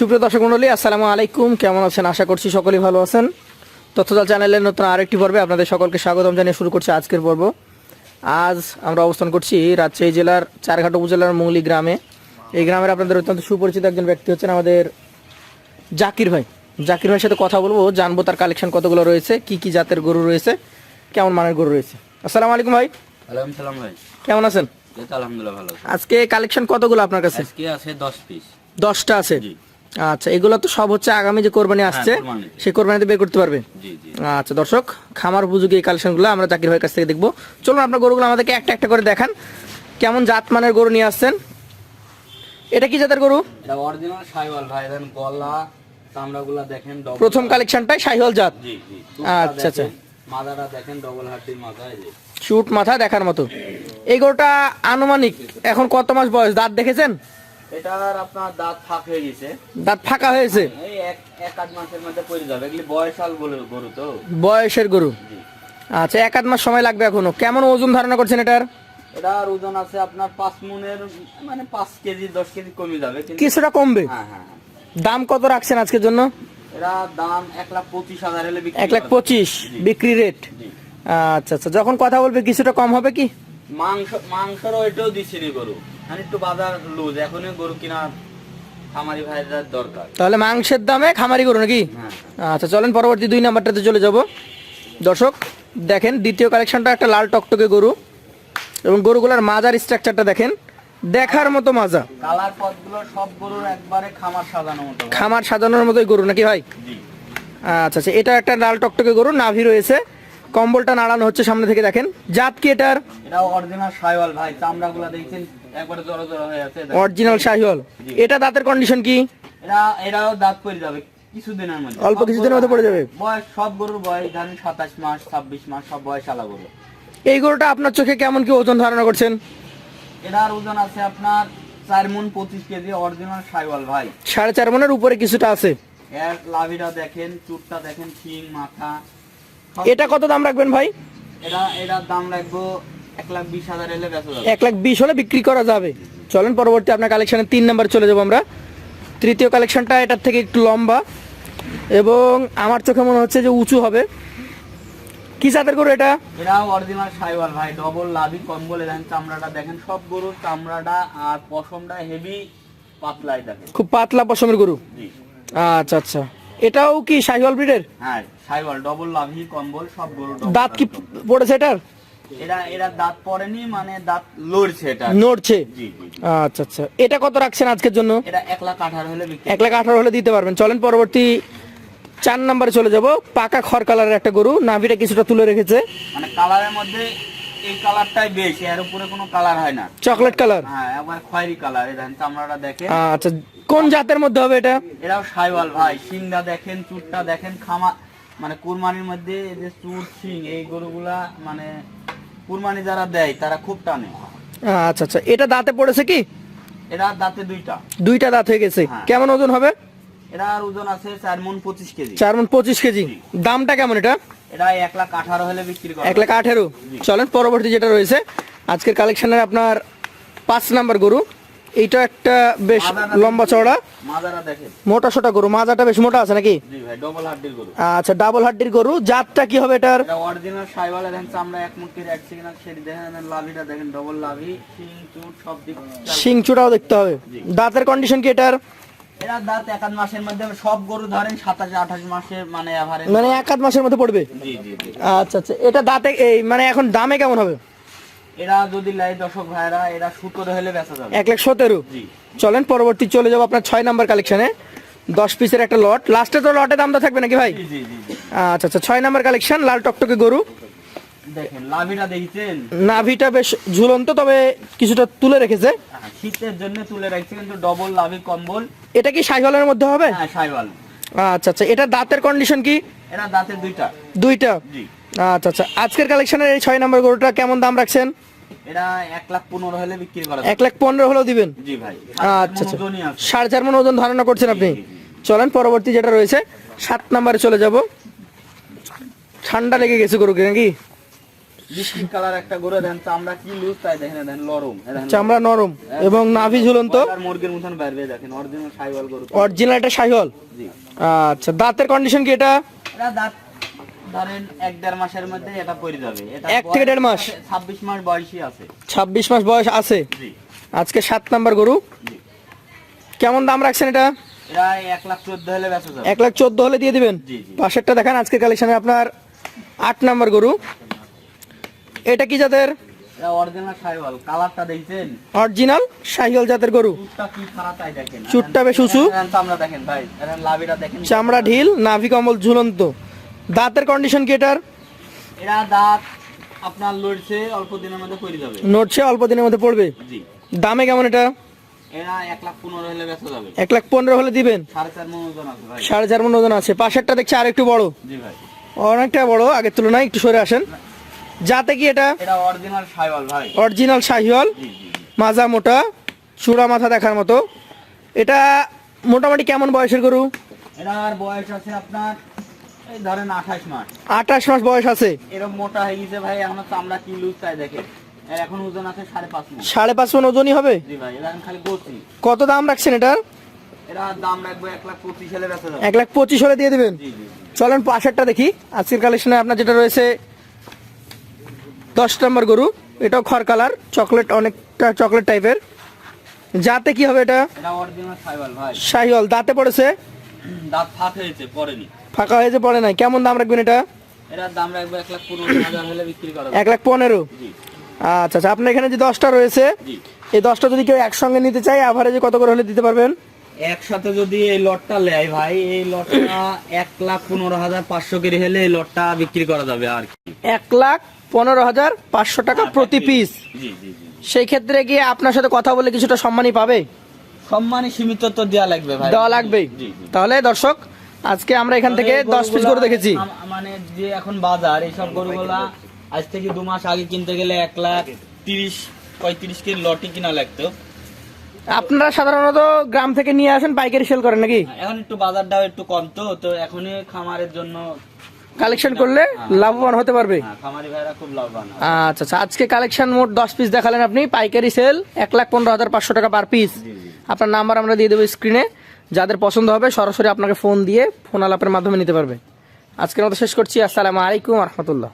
সুপ্রিয় দর্শক মন্ডলী আসসালামু আলাইকুম। কেমন আছেন? আশা করছি সকলেই ভালো আছেন। তথ্যজাল চ্যানেলের নতুন আরেকটি পর্বে আপনাদের সকলকে স্বাগতম জানিয়ে শুরু করছি আজকের পর্ব। আজ আমরা অবস্থান করছি রাজশাহী জেলার চারঘাট উপজেলার মৌলি গ্রামে। এই গ্রামের আপনাদের অত্যন্ত সুপরিচিত একজন ব্যক্তি হচ্ছেন আমাদের জাকির ভাই। জাকির ভাইয়ের সাথে কথা বলব জানব তার কালেকশন কতগুলো রয়েছে কি কি জাতের গরু রয়েছে কেমন মানের গরু রয়েছে। আসসালামু আলাইকুম ভাই। সালাম ভাই। কেমন আছেন? আলহামদুলিল্লাহ ভালো আজকে কালেকশন কতগুলো আপনার কাছে? আজকে আছে দশ পিস দশটা আছে। জি। আচ্ছা এগুলো তো সব হচ্ছে আগামী যে কোরবানি আসছে কোরবানিতে। সেই কোরবানিতে বের করতে পারবে? আচ্ছা দর্শক খামার উপযোগী এই কালেকশনগুলো আমরা জাকির ভাইয়ের কাছ থেকে দেখব। চলুন আপনার গরুগুলো আমাদেরকে একটা একটা করে দেখান। কেমন জাত মানের গরু নিয়ে আসছেন? এটা কি জাতের গরু? অরিজিনাল সাইওয়াল ভাই দেন গলা চামড়াগুলা দেখেন প্রথম কালেকশনটাই শাহিওয়াল জাত? জি জি আচ্ছা, আচ্ছা। মাদাটা দেখেন ডবল হাড্ডির মাথা এই যে। চুট মাথা দেখার মতো। এই গরুটা আনুমানিক এখন কত মাস বয়স? দাঁত দেখেছেন? এটার আপনার দাঁত ফাঁক হয়ে গেছে। দাঁত ফাঁকা হয়েছে? এই এক এক আধ মাসের মধ্যে পড়ে যাবে। এগুলি বয়সাল গরু তো। বয়সের গরু? আচ্ছা এক আধ মাস সময় লাগবে এখনও। কেমন ওজন ধারণা করছেন এটার? এটার ওজন আছে আপনার পাঁচ মনের মানে পাঁচ কেজি দশ কেজি কমে যাবে কিছুটা কমবে? হ্যাঁ হ্যাঁ হ্যাঁ। দাম কত রাখছেন আজকের জন্য? এরা দাম এক লাখ পঁচিশ হাজার হলে এক লাখ পঁচিশ বিক্রি রেট আচ্ছা আচ্ছা যখন কথা বলবে কিছুটা কম হবে কি? মাংস মাংসর ওইটাও দিচ্ছি গরু। একটু বাজার লুজ এখনই গরু কেনার খামারি ভাইদের দরকার। তাহলে মাংসের দামে খামারি গরু নাকি? হ্যাঁ। আচ্ছা চলেন পরবর্তী দুই নাম্বারটাতে চলে যাব। দর্শক দেখেন দ্বিতীয় কালেকশনটা একটা লাল টকটকে গরু এবং গরুগুলার মাজার স্ট্রাকচারটা দেখেন। দেখার মতো মাজা। কালার পথগুলো সব গরুর একবারে খামার সাজানো মতো খামার সাজানোর মতোই গরু নাকি ভাই? আচ্ছা আচ্ছা এটা একটা লাল টকটকে গরু নাভি রয়েছে। কম্বলটা নাড়ানো হচ্ছে সামনে থেকে দেখেন। জাত কি এটার? এটা অরিজিনাল সাইওয়াল ভাই চামড়াগুলো দেখছেন? একবারে জড়ো জড়ো হয়ে আছে অরিজিনাল শাহিওয়াল। জি। এটা দাঁতের কন্ডিশন কি? এরা এরাও দাঁত পড়ে যাবে কিছুদিনের মধ্যে। অল্প কিছুদিনের মধ্যে পড়ে যাবে? বয়স সব গরুর বয়স ধরেন সাতাশ মাস ছাব্বিশ মাস সব বয়স আলা গরু। এই গরুটা আপনার চোখে কেমন কি ওজন ধারণা করছেন? এটার ওজন আছে আপনার চার মন পঁচিশ কেজি অরিজিনাল সাইওয়াল ভাই। সাড়ে চার মনের উপরে কিছুটা আছে। এর লাভিটা দেখেন চুটটা দেখেন শিং মাথা। এটা কত দাম রাখবেন ভাই? এটা এটার দাম রাখব এক লাখ বিশ হলে বিক্রি করা যাবে। চলেন পরবর্তী আপনার কালেকশনে তিন নাম্বার চলে যাব আমরা। তৃতীয় কালেকশনটা এটার থেকে একটু লম্বা। এবং আমার চোখে মনে হচ্ছে যে উঁচু হবে। কি জাতের গরু এটা? এটাও অরিজিনাল সাইওয়াল ভাই ডবল লাভি কম্বল দেখেন চামড়াটা দেখেন সব গরুর চামড়াটা আর পশমটা হেভি পাতলাই দেখেন। খুব পাতলা পশমের গরু? আচ্ছা আচ্ছা। এটাও কি শাহিওয়াল ব্রিডের? হ্যাঁ সাইওয়াল ডবল লাভি কম্বল সব গরু দাঁত কি পড়েছে এটার? এরা এরা দাঁত পড়েনি মানে দাঁত লড়ছে এটা। নড়ছে? জি জি জি। আচ্ছা আচ্ছা। এটা কত রাখছেন আজকের জন্য? এটা এক লাখ আঠারো হলে বিক্রি এক লাখ আঠারো হলে দিতে পারবেন। চলেন পরবর্তী চার নাম্বারে চলে যাব। পাকা খড় কালারের একটা গরু। নাভিটা কিছুটা তুলে রেখেছে। মানে কালারের মধ্যে এই কালারটাই বেশি এর উপরে কোনো কালার হয় না। Chocolate colour? হ্যাঁ একবার খয়েরি কালার এই চামড়াটা দেখেন। আচ্ছা কোন জাতের মধ্যে হবে এটা? এরাও সাইওয়াল ভাই শিংটা দেখেন চুটটা দেখেন খামা মানে কুরবানির মধ্যে যে চুট শিং এই গরুগুলা মানে কুরবানি যারা দেয় তারা খুব টানে। আচ্ছা আচ্ছা। এটা দাঁতে পড়েছে কি? এটা দাঁতে দুইটা। দুইটা দাঁত হয়ে গেছে। হ্যাঁ। কেমন ওজন হবে? এরা ওজন আছে চার মন পঁচিশ কেজি। চার মন পঁচিশ কেজি। দামটা কেমন এটা? এটা এক লাখ আঠারো হলে বিক্রি করে এক লাখ আঠারো। চলেন পরবর্তী যেটা রয়েছে আজকের কালেকশনের আপনার পাঁচ নাম্বার গরু। এইটা একটা বেশ লম্বা চওড়া। মোটা সোটা গরু। মাজাটা বেশ মোটা আছে নাকি? আচ্ছা ডাবল হাড্ডির গরু। জাতটা কি হবে এটার? এটা অরিজিনাল সাইওয়াল দেখেন চামড়া এক মুখের এক সেকেন্ড সেটি দেখেন লাভিটা দেখেন ডবল লাভি। শিং চুট সব দিক শিং চূড়াও দেখতে হবে। দাঁতের কন্ডিশন কি এটার? এরা দাঁত মাসের মধ্যে সব গরু ধরেন সাতাশ আঠাশ মানে মানে এক আধ মাসের মধ্যে পড়বে? আচ্ছা আচ্ছা। এটা দাঁতে এই মানে এখন দামে কেমন হবে? এরা যদি লাই দর্শক ভাইরা এরা সতেরো হলে বেচা যাবে। এক লাখ সতেরো? চলেন পরবর্তী চলে যাব আপনার ছয় নাম্বার কালেকশনে দশ পিসের একটা লট লাস্টে তো লটে দামটা থাকবে নাকি ভাই। আচ্ছা আচ্ছা ছয় নাম্বার কালেকশন লাল টকটকে গরু। দেখেন লাভিটা দেখছেন? নাভিটা বেশ ঝুলন্ত তবে কিছুটা তুলে রেখেছে। হ্যাঁ, শীতের জন্য তুলে রাখছি কিন্তু ডবল লাভি কম্বল। এটা কি মধ্যে হবে? হ্যাঁ সাইওয়াল আচ্ছা আচ্ছা এটা দাঁতের কন্ডিশন কি? দাঁতের দুইটা। দুইটা? জি। আচ্ছা আচ্ছা আজকের কালেকশনের এই ছয় নাম্বার গরুটা কেমন দাম রাখছেন? এক লাখ পনেরো হলে বিক্রি করা এক লাখ পনেরো হলেও দিবেন? জি ভাই। আচ্ছা আচ্ছা। সাড়ে চার মন ওজন ধারণা করছেন আপনি? চলেন পরবর্তী যেটা রয়েছে সাত নাম্বারে চলে যাব। ঠান্ডা লেগে গেছে গরুকে নাকি? কালার একটা গরু দেন চামড়া কি লুজ তাই দেখেন নরম। এবং নাভি ঝুলন্ত। আর মুরগির মতন বাইরে দেখেন অরিজিনাল সাইওয়াল গরু। অরিজিনাল এটা শাহিওয়াল? জি। আচ্ছা দাঁতের কন্ডিশন কি এটা? এটা দাঁত ধরেন এক দেড় মাসের মধ্যে এটা পড়ে যাবে। এটা এক থেকে দেড় মাস? ছাব্বিশ মাস বয়সী আছে। ছাব্বিশ মাস বয়স আছে? আজকে সাত নাম্বার গরু। কেমন দাম রাখছেন এটা? এক লাখ চোদ্দ হলে দিয়ে দিবেন। পাশেরটা দেখান আজকে কালেকশনে আপনার আট নাম্বার গরু। এটা কি জাতের? অরিজিনাল শাহিওয়াল জাতের গরু। চুটটা বেশ উঁচু। চামড়া ঢিল। নাভি কমল ঝুলন্ত। দাঁতের কন্ডিশন কি এটার? এরা দাঁত আপনার লড়ছে অল্প দিনের মধ্যে পড়ে যাবে। নড়ছে অল্প দিনের মধ্যে পড়বে? জি। দামে কেমন এটা? এরা এক লাখ পনেরো হলে বেঁচে যাবে। এক লাখ পনেরো হলে দিবেন? সাড়ে চার মন ওজন আছে ভাই। সাড়ে চার মন ওজন আছে। পাশেরটা দেখছি আর একটু বড়। জি ভাই। অনেকটা বড় আগের তুলনায় একটু সরে আসেন। যাতে কি এটা? এটা অরিজিনাল ভাই। শাহিওয়াল। মাজা মোটা চূড়া মাথা দেখার মতো। এটা মোটামুটি কেমন বয়সের গরু? এটার বয়স আছে আপনার এই ধরেন আঠাশ মাস। আঠাশ মাস বয়স আছে। এরকম মোটা হয়ে গেছে ভাই এখনও চামড়া কি লুজ তাই এর এখন ওজন আছে সাড়ে পাঁচ মন। সাড়ে পাঁচ মন ওজনই হবে? জি ভাই এখন খালি গোছি। কত দাম রাখছেন এটার? এটা দাম রাখব এক লাখ পঁচিশ হলে বেঁচে যাবে। এক লাখ পঁচিশ হলে দিয়ে দিবেন? জি জি চলেন পাশেরটা দেখি। আজকের কালেকশনে আপনার যেটা রয়েছে দশ নম্বর গরু। এটাও খড় কালার চকলেট অনেকটা চকলেট টাইপের যাতে কি হবে এটা? এটা অরিজিনাল সাইওয়াল ভাই। শাহিওয়াল দাঁতে পড়েছে? দাঁত ফাট হয়েছে পরেনি ফাঁকা হয়েছে পড়ে নাই। কেমন দাম রাখবেন এটা? এটার দাম রাখব এক লাখ পনেরো হাজার হলে বিক্রি করা এক লাখ পনেরো? আচ্ছা আচ্ছা আপনার এখানে যে দশটা রয়েছে এই দশটা যদি কেউ একসঙ্গে নিতে চায় অ্যাভারেজে কত করে হলে দিতে পারবেন? একসাথে যদি এই লটটা নেয় ভাই এই লটটা এক লাখ পনেরো হাজার পাঁচশো কেজি হলে এই লটটা বিক্রি করা যাবে আর কি। এক লাখ পনেরো হাজার পাঁচশো টাকা প্রতি পিস সেই ক্ষেত্রে গিয়ে আপনার সাথে কথা বলে কিছুটা সম্মানই পাবে? সম্মানে সীমিত তো দেওয়া লাগবে ভাই। দেওয়া লাগবেই। জি। তাহলে দর্শক আজকে আমরা এখান থেকে দশ পিস করে দেখেছি। মানে যে এখন বাজার এইসব গরুগুলা আজ থেকে দু মাস আগে কিনতে গেলে এক লাখ তিরিশ পঁয়ত্রিশ কেজি লটি কিনা লাগতো। আপনারা সাধারণত গ্রাম থেকে নিয়ে আসেন পাইকারি সেল করেন নাকি? এখন একটু বাজারটাও একটু কম তো তো এখনই খামারের জন্য কালেকশন করলে লাভবান হতে পারবে? হ্যাঁ, খামারি ভাইরা খুব লাভবান আচ্ছা আচ্ছা আজকে কালেকশন মোট দশ পিস দেখালেন আপনি পাইকারি সেল এক লাখ পনেরো হাজার পাঁচশো টাকা পার পিস। আপনার নাম্বার আমরা দিয়ে দেবো স্ক্রিনে যাদের পছন্দ হবে সরাসরি আপনাকে ফোন দিয়ে ফোন আলাপের মাধ্যমে নিতে পারবে। আজকের মতো শেষ করছি। আসসালামু আলাইকুম রহমতুল্লাহ।